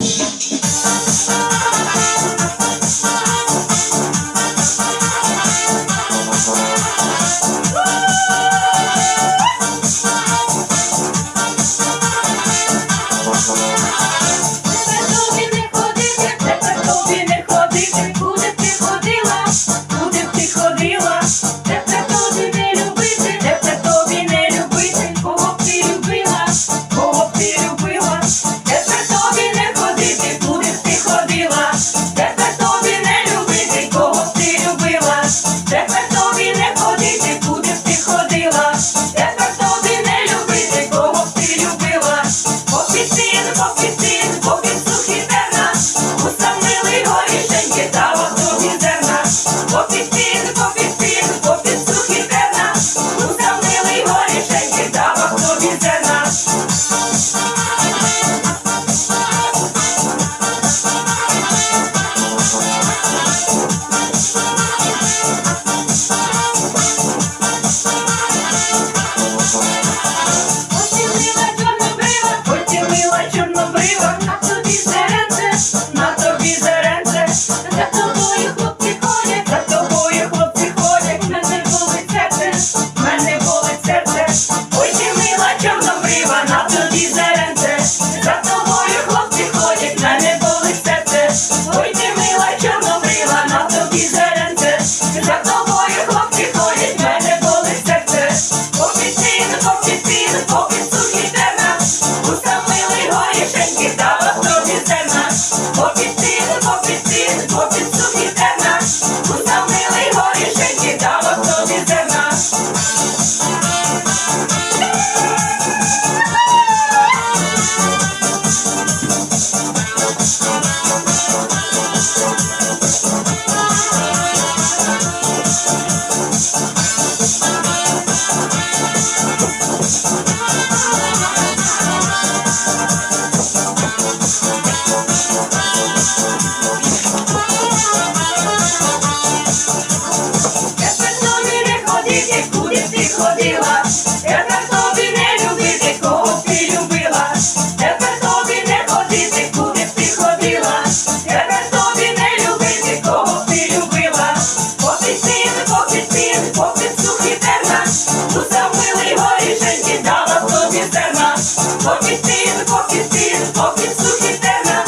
Тепер усамили горішеньки, дава тобі зерна, попід син, попід син, попід сухі зерна, усамили горішеньки, дава тобі зерна. Поцілила чорнобрива, поцілила чорнобрива, на тобі зеренце, на зеренце, за тобою хлопці ходять, мене болить серце, ой ти мила чорнобрива, на тобі зеренце, за тобою хлопці ходять, мене болить серце, попід син, попід син, попід сухі зерна, усамили горішеньки, дала тобі зерна, попід син, попід ходила, тепер тобі не любити, кого ти любила, тепер тобі не ходити, куди б ти ходила, тепер тобі не любити, кого ти любила, попід син, попід син, попід сухі зерна, усамили горішеньки, дала тобі зерна, попід син, попід син, попід сухі зерна,